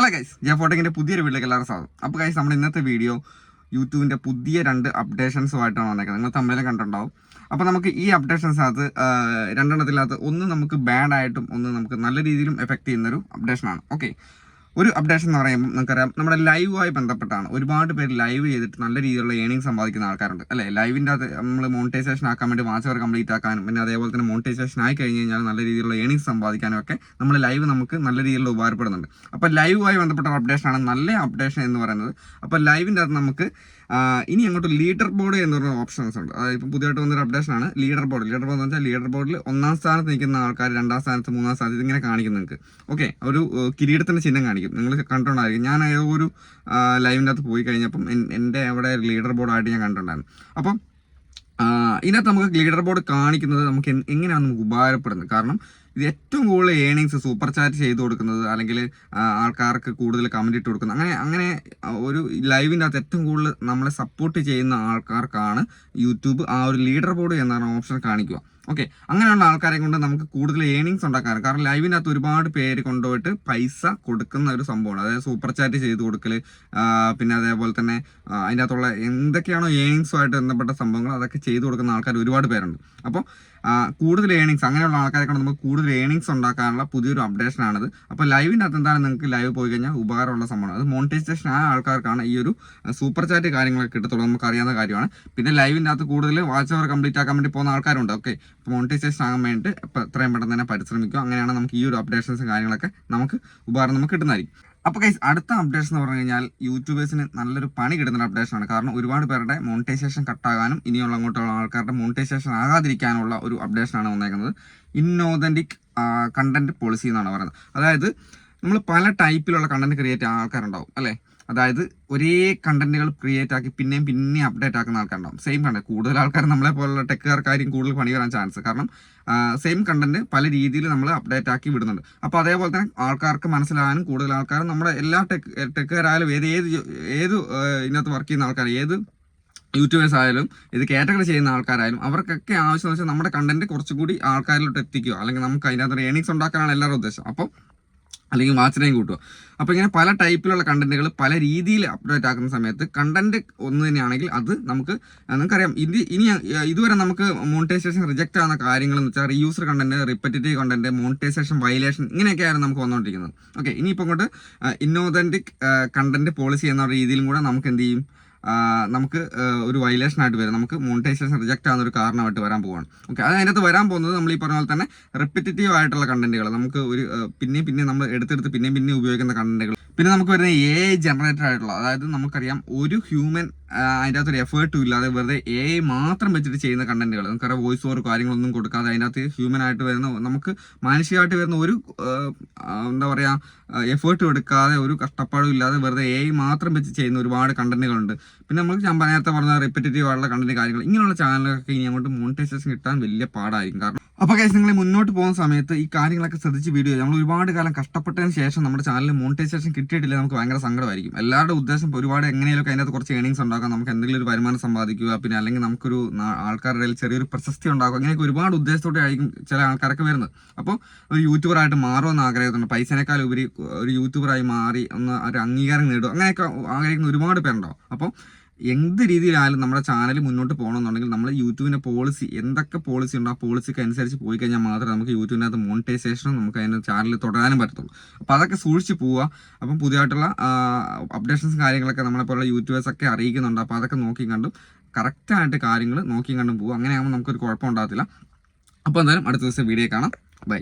Hello guys J ഫോട്ടോങ്ങിന്റെ പുതിയൊരു വീട്ടിലേക്ക് എല്ലാവരും സ്വാഗതം. അപ്പോൾ ഗൈസ് നമ്മുടെ ഇന്നത്തെ വീഡിയോ യൂട്യൂബിന്റെ പുതിയ രണ്ട് അപ്ഡേഷൻസുമായിട്ടാണ് വന്നേക്കുന്നത്. നിങ്ങൾ തമ്മിലും കണ്ടിട്ടുണ്ടാവും. അപ്പോൾ നമുക്ക് ഈ അപ്ഡേഷൻസിനകത്ത് രണ്ടെണ്ണത്തിനകത്ത് ഒന്ന് നമുക്ക് ബാഡ് ആയിട്ടും ഒന്ന് നമുക്ക് നല്ല രീതിയിലും എഫക്റ്റ് ചെയ്യുന്നൊരു അപ്ഡേഷനാണ്. ഓക്കെ ഒരു അപ്ഡേഷൻ എന്ന് പറയുമ്പോൾ നമുക്കറിയാം നമ്മുടെ ലൈവുമായി ബന്ധപ്പെട്ടാണ്. ഒരുപാട് പേര് ലൈവ് ചെയ്തിട്ട് നല്ല രീതിയിലുള്ള ഏണിംഗ് സമ്പാദിക്കുന്ന ആൾക്കാരുണ്ട്. അല്ലേ? ലൈവിന്റെ അത് നമ്മൾ മോണിറ്റൈസേഷൻ ആക്കാൻ വേണ്ടി വാച്ച് അവർ കംപ്ലീറ്റ് ആക്കാനും പിന്നെ അതേപോലെ തന്നെ മോണിറ്റൈസേഷൻ ആയി കഴിഞ്ഞ് കഴിഞ്ഞാൽ നല്ല രീതിയിലുള്ള ഏണിംഗ് സമ്പാദിക്കാനും ഒക്കെ നമ്മൾ ലൈവ് നമുക്ക് നല്ല രീതിയിലുള്ള ഉപകാരപ്പെടുന്നുണ്ട്. അപ്പോൾ ലൈവുമായി ബന്ധപ്പെട്ട അപ്ഡേഷനാണ് നല്ല അപ്ഡേഷൻ എന്ന് പറയുന്നത്. അപ്പോൾ ലൈവിന്റെ അത് നമുക്ക് ഇനി അങ്ങോട്ട് ലീഡർ ബോർഡ് എന്ന് പറഞ്ഞ ഓപ്ഷൻസ് ഉണ്ട്. അതായത് ഇപ്പോൾ പുതിയതായിട്ട് വന്നൊരു അപ്ഡേഷൻ ആണ് ലീഡർ ബോർഡ് ലീഡർ ബോർഡ് എന്ന് വെച്ചാൽ ലീഡർ ബോർഡിൽ ഒന്നാം സ്ഥാനത്ത് നിൽക്കുന്ന ആൾക്കാർ രണ്ടാം സ്ഥാനത്ത് മൂന്നാം സ്ഥാനത്ത് ഇങ്ങനെ കാണിക്കുന്നുണ്ട് ഓക്കെ ഒരു കിരീടത്തിന്റെ ചിഹ്നം കാണിക്കും. നിങ്ങൾ കണ്ടിട്ടുണ്ടായിരിക്കും ഞാൻ ഏതോ ഒരു ലൈവിന്റെ അകത്ത് പോയി കഴിഞ്ഞപ്പം എന്റെ അവിടെ ലീഡർ ബോർഡായിട്ട് ഞാൻ കണ്ടിട്ടുണ്ടായിരുന്നു. അപ്പം ഇതിനകത്ത് നമുക്ക് ലീഡർ ബോർഡ് കാണിക്കുന്നത് നമുക്ക് എങ്ങനെയാണ് നമുക്ക് ഉപകാരപ്പെടുന്നത്? കാരണം ഇത് ഏറ്റവും കൂടുതൽ ഏണിങ്സ് സൂപ്പർ ചാറ്റ് ചെയ്ത് കൊടുക്കുന്നത് അല്ലെങ്കിൽ ആൾക്കാർക്ക് കൂടുതൽ കമന്റ് ഇട്ട് കൊടുക്കുന്നത്. അങ്ങനെ അങ്ങനെ ഒരു ലൈവിന്റെ അകത്ത് ഏറ്റവും കൂടുതൽ നമ്മളെ സപ്പോർട്ട് ചെയ്യുന്ന ആൾക്കാർക്കാണ് യൂട്യൂബ്. ആ ഒരു ലീഡർ ബോർഡ് എന്ന ഓപ്ഷൻ കാണിക്കുക. ഓക്കെ അങ്ങനെയുള്ള ആൾക്കാരെ കൊണ്ട് നമുക്ക് കൂടുതൽ ഏണിങ്സ് ഉണ്ടാക്കാൻ കാരണം ലൈവിന്റെ അകത്ത് ഒരുപാട് പേര് കൊണ്ടുപോയിട്ട് പൈസ കൊടുക്കുന്ന ഒരു സംഭവമാണ്. അതായത് സൂപ്പർ ചാറ്റ് ചെയ്ത് കൊടുക്കൽ പിന്നെ അതേപോലെ തന്നെ അതിന്റെ അകത്തുള്ള എന്തൊക്കെയാണോ ഏണിങ്സുമായിട്ട് ബന്ധപ്പെട്ട സംഭവങ്ങൾ അതൊക്കെ ചെയ്തു കൊടുക്കുന്ന ആൾക്കാർ ഒരുപാട് പേരുണ്ട്. അപ്പോൾ കൂടുതൽ ഏണിങ്സ് അങ്ങനെയുള്ള ആൾക്കാരെ കൊണ്ട് നമുക്ക് കൂടുതൽ ഏണിങ്സ് ഉണ്ടാക്കാനുള്ള പുതിയൊരു അപ്ഡേഷൻ ആണത്. അപ്പോൾ ലൈവിന്റെ അകത്ത് എന്താണ് നിങ്ങൾക്ക് ലൈവ് പോയി കഴിഞ്ഞാൽ ഉപകാരമുള്ള സംഭവമാണ്. അത് മോണിറ്റൈസേഷൻ ആയ ആൾക്കാർക്കാണ് ഈ ഒരു സൂപ്പർ ചാറ്റ് കാര്യങ്ങളൊക്കെ കിട്ടത്തുള്ളൂ. നമുക്ക് അറിയാവുന്ന കാര്യമാണ്. പിന്നെ ലൈവിന്റെ അകത്ത് കൂടുതൽ വാച്ച് അവർ കംപ്ലീറ്റ് ആക്കാൻ വേണ്ടി പോകുന്ന ആൾക്കാരുണ്ട്. ഓക്കെ അപ്പോൾ മോണിറ്റൈസേഷൻ ആകാൻ വേണ്ടിയിട്ട് എത്രയും പെട്ടെന്ന് തന്നെ പരിശ്രമിക്കുക. അങ്ങനെയാണ് നമുക്ക് ഈ ഒരു അപ്ഡേഷൻസും കാര്യങ്ങളൊക്കെ നമുക്ക് ഉപകാരം നമുക്ക് കിട്ടുന്നതായിരിക്കും. അപ്പോൾ ഗൈസ് അടുത്ത അപ്ഡേഷൻ എന്ന് പറഞ്ഞു കഴിഞ്ഞാൽ യൂട്യൂബേഴ്സിന് നല്ലൊരു പണി കിട്ടുന്ന അപ്ഡേഷൻ ആണ്. കാരണം ഒരുപാട് പേരുടെ മോണിറ്റൈസേഷൻ കട്ടാകാനും ഇനിയുള്ള അങ്ങോട്ടുള്ള ആൾക്കാരുടെ മോണിറ്റൈസേഷൻ ആകാതിരിക്കാനുള്ള ഒരു അപ്ഡേഷൻ ആണ് വന്നേക്കുന്നത്. ഇന്നോതന്റിക് കണ്ടന്റ് പോളിസി എന്നാണ് പറയുന്നത്. അതായത് നമ്മൾ പല ടൈപ്പിലുള്ള കണ്ടന്റ് ക്രിയേറ്റ് ആൾക്കാരുണ്ടാവും അല്ലേ? അതായത് ഒരേ കണ്ടന്റുകൾ ക്രിയേറ്റ് ആക്കി പിന്നെയും പിന്നെയും അപ്ഡേറ്റ് ആക്കുന്ന ആൾക്കാരുണ്ടാവും. സെയിം കണ്ടന്റ് കൂടുതൽ ആൾക്കാർ നമ്മളെ പോലുള്ള ടെക്കുകാർക്കായിരിക്കും കൂടുതൽ പണി വരാൻ ചാൻസ് കാരണം സെയിം കണ്ടന്റ് പല രീതിയിൽ നമ്മൾ അപ്ഡേറ്റ് ആക്കി വിടുന്നുണ്ട്. അപ്പോൾ അതേപോലെ തന്നെ ആൾക്കാർക്ക് മനസ്സിലാകാനും കൂടുതൽ ആൾക്കാരും നമ്മുടെ എല്ലാ ടെക് ടെക്കുകാരായാലും ഏത് ഏത് ഏത് ഇതിനകത്ത് വർക്ക് ചെയ്യുന്ന ആൾക്കാർ ഏത് യൂട്യൂബേഴ്സ് ആയാലും ഇത് കാറ്റഗറി ചെയ്യുന്ന ആൾക്കാരായാലും അവർക്കൊക്കെ ആവശ്യം വെച്ചാൽ നമ്മുടെ കണ്ടന്റ് കുറച്ചുകൂടി ആൾക്കാരിലോട്ട് എത്തിക്കുക. അല്ലെങ്കിൽ നമുക്ക് അതിനകത്ത് ഏണിങ്സ് ഉണ്ടാക്കാനാണ് എല്ലാവരുടെ ഉദ്ദേശം. അപ്പോൾ അല്ലെങ്കിൽ വാച്ചിനെയും കൂട്ടുക. അപ്പോൾ ഇങ്ങനെ പല ടൈപ്പിലുള്ള കണ്ടന്റുകൾ പല രീതിയിൽ അപ്ഡേറ്റ് ആക്കുന്ന സമയത്ത് കണ്ടന്റ് ഒന്ന് തന്നെയാണെങ്കിൽ അത് നമുക്ക് നമുക്കറിയാം. ഇത് ഇനി ഇതുവരെ നമുക്ക് മോണിറ്റൈസേഷൻ റിജക്റ്റ് ആവുന്ന കാര്യങ്ങൾ എന്ന് വെച്ചാൽ reused content repetitive content monetisation violation ഇങ്ങനെയൊക്കെയായിരുന്നു നമുക്ക് വന്നുകൊണ്ടിരിക്കുന്നത് ഓക്കെ ഇനിയിപ്പോൾ ഇങ്ങോട്ട് ഇന്നോതന്റിക് കണ്ടന്റ് പോളിസി എന്ന രീതിയിലും കൂടെ നമുക്ക് എന്ത് ചെയ്യും? നമുക്ക് ഒരു വയലേഷൻ ആയിട്ട് വരും. നമുക്ക് മോണിറ്റൈസേഷൻ റിജക്റ്റ് ആവുന്ന ഒരു കാരണമായിട്ട് വരാൻ പോവാണ്. ഓക്കെ അത് അതിനകത്ത് വരാൻ പോകുന്നത് നമ്മൾ ഈ പറഞ്ഞ പോലെ തന്നെ റെപ്പിറ്റേറ്റീവ് ആയിട്ടുള്ള കണ്ടന്റുകൾ നമുക്ക് ഒരു പിന്നെയും പിന്നെ നമ്മൾ എടുത്തെടുത്ത് പിന്നെയും പിന്നെയും ഉപയോഗിക്കുന്ന കണ്ടന്റുകൾ പിന്നെ നമുക്ക് വരുന്ന എ ജനറേറ്റഡ് ആയിട്ടുള്ള അതായത് നമുക്കറിയാം ഒരു ഹ്യൂമൻ അതിന്റെ അകത്ത് ഒരു എഫേർട്ടും ഇല്ലാതെ വെറുതെ എ ഐ മാത്രം വെച്ചിട്ട് ചെയ്യുന്ന കണ്ടന്റുകൾ നമുക്കറിയാം വോയിസ് ഓവർ കാര്യങ്ങളൊന്നും കൊടുക്കാതെ അതിനകത്ത് ഹ്യൂമൻ ആയിട്ട് വരുന്ന നമുക്ക് മാനസികമായിട്ട് വരുന്ന ഒരു എന്താ പറയുക എഫേർട്ടും എടുക്കാതെ ഒരു കഷ്ടപ്പാടും ഇല്ലാതെ വെറുതെ എ ഐ മാത്രം വെച്ച് ചെയ്യുന്ന ഒരുപാട് കണ്ടന്റുകളുണ്ട് പിന്നെ നമുക്ക് ഞാൻ നേരത്തെ പറഞ്ഞ റിപ്പറ്റേറ്റീവ് ആയിട്ടുള്ള കണ്ടന്റ് കാര്യങ്ങൾ ഇങ്ങനെയുള്ള ചാനലുകൾക്ക് ഇനി അങ്ങോട്ട് മോണിറ്റൈസേഷൻ കിട്ടാൻ വലിയ പാടായിരിക്കും. കാരണം അപ്പോൾ കേസ് നിങ്ങൾ മുന്നോട്ട് പോകുന്ന സമയത്ത് ഈ കാര്യങ്ങളൊക്കെ ശ്രദ്ധിച്ച് വീഡിയോ നമ്മൾ ഒരുപാട് കാലം കഷ്ടപ്പെട്ടതിന് ശേഷം നമ്മുടെ ചാനലിൽ മോണിറ്റൈസേഷൻ കിട്ടിയിട്ടില്ല നമുക്ക് ഭയങ്കര സങ്കടമായിരിക്കും. എല്ലാവരുടെ ഉദ്ദേശം ഒരുപാട് എങ്ങനെയൊക്കെ അതിനകത്ത് കുറച്ച് ഏണിങ്സ് ഉണ്ടാക്കാം നമുക്ക് എന്തെങ്കിലും ഒരു വരുമാനം സമ്പാദിക്കുക പിന്നെ അല്ലെങ്കിൽ നമുക്കൊരു ആൾക്കാരുടെ ഇടയിൽ ചെറിയൊരു പ്രശസ്തി ഉണ്ടാക്കുക അങ്ങനെയൊക്കെ ഒരുപാട് ഉദ്ദേശത്തോടെ ആയിരിക്കും ചില ആൾക്കാരൊക്കെ വരുന്നത്. അപ്പോൾ ഒരു യൂട്യൂബറായിട്ട് മാറുമെന്ന് ആഗ്രഹിക്കുന്നുണ്ട് പൈസനേക്കാൾ ഉപരി ഒരു യൂട്യൂബറായി മാറി ഒന്ന് ഒരു അംഗീകാരം നേടുക. അങ്ങനെയൊക്കെ ആഗ്രഹിക്കുന്ന ഒരുപാട് പേരുണ്ടാവും. അപ്പോൾ എന്ത് രീതിയിലായാലും നമ്മുടെ ചാനൽ മുന്നോട്ട് പോകണമെന്നുണ്ടെങ്കിൽ നമ്മൾ യൂട്യൂബിന്റെ പോളിസി എന്തൊക്കെ പോളിസി ഉണ്ടോ ആ പോളിസിക്ക് അനുസരിച്ച് പോയി കഴിഞ്ഞാൽ മാത്രമേ നമുക്ക് യൂട്യൂബിനകത്ത് മോണിറ്റൈസേഷനും നമുക്ക് അതിന്റെ ചാനൽ തുടരാനും പറ്റത്തുള്ളൂ. അപ്പോൾ അതൊക്കെ സൂക്ഷിച്ച് പോവുക. അപ്പം പുതിയതായിട്ടുള്ള അപ്ഡേഷൻസ് കാര്യങ്ങളൊക്കെ നമ്മളെ യൂട്യൂബേഴ്സൊക്കെ അറിയിക്കുന്നുണ്ട്. അപ്പോൾ അതൊക്കെ നോക്കി കണ്ടും കറക്റ്റായിട്ട് കാര്യങ്ങൾ നോക്കി കണ്ടും പോകും അങ്ങനെയാകുമ്പോൾ നമുക്കൊരു കുഴപ്പം ഉണ്ടാകത്തില്ല. അപ്പോൾ എന്തായാലും അടുത്ത ദിവസം വീഡിയോ കാണാം. ബൈ